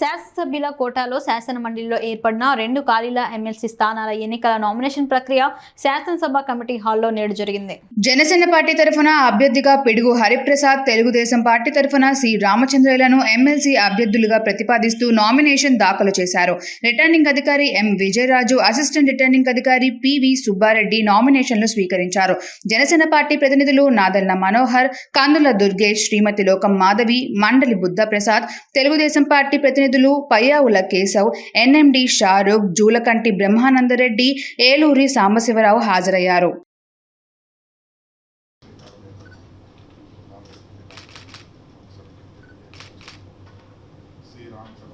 శాసనసభ్యుల కోటాలో శాసన మండలిలో ఏర్పడిన రెండు ఖాళీల ఎమ్మెల్సీ స్థానాల ఎన్నికల నామినేషన్ ప్రక్రియ శాసనసభ కమిటీ హాల్లో నేడు జరిగింది. జనసేన పార్టీ తరఫున అభ్యర్థిగా పిడుగు హరిప్రసాద్ తెలుగుదేశం పార్టీ తరఫున సి. రామచంద్రలను ఎమ్మెల్సీ అభ్యర్థులుగా ప్రతిపాదిస్తూ నామినేషన్ దాఖలు చేశారు. రిటర్నింగ్ అధికారి ఎం. విజయరాజు అసిస్టెంట్ రిటర్నింగ్ అధికారి పివి సుబ్బారెడ్డి నామినేషన్లు స్వీకరించారు. జనసేన పార్టీ ప్రతినిధులు నాదల్ల మనోహర్ కందుల దుర్గేష్ శ్రీమతి లోకం మాధవి మండలి బుద్ధప్రసాద్ తెలుగుదేశం పార్టీ ప్రతినిధులు పయ్యావుల కేశవ్ ఎన్ఎండి షారూక్ జూలకంటి బ్రహ్మానందరెడ్డి ఏలూరి సాంబశివరావు హాజరయ్యారు. శ్రీరామచంద్ర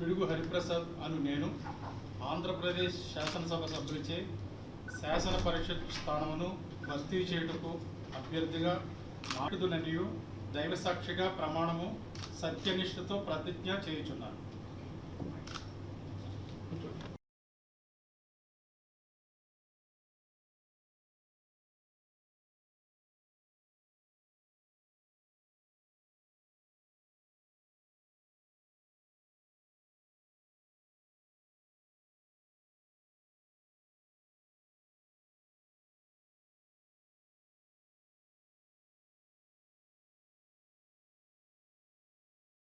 పిడుగు హరిప్రసాద్ అను నేను ఆంధ్రప్రదేశ్ శాసనసభ సభ్యులచే శాసన పరిషత్ స్థానమును భర్తీ చేయుటకు అభ్యర్థిగా నాటుదుననియు దైవసాక్షిగా ప్రమాణము సత్యనిష్టతో ప్రతిజ్ఞ చేయుచున్నాను.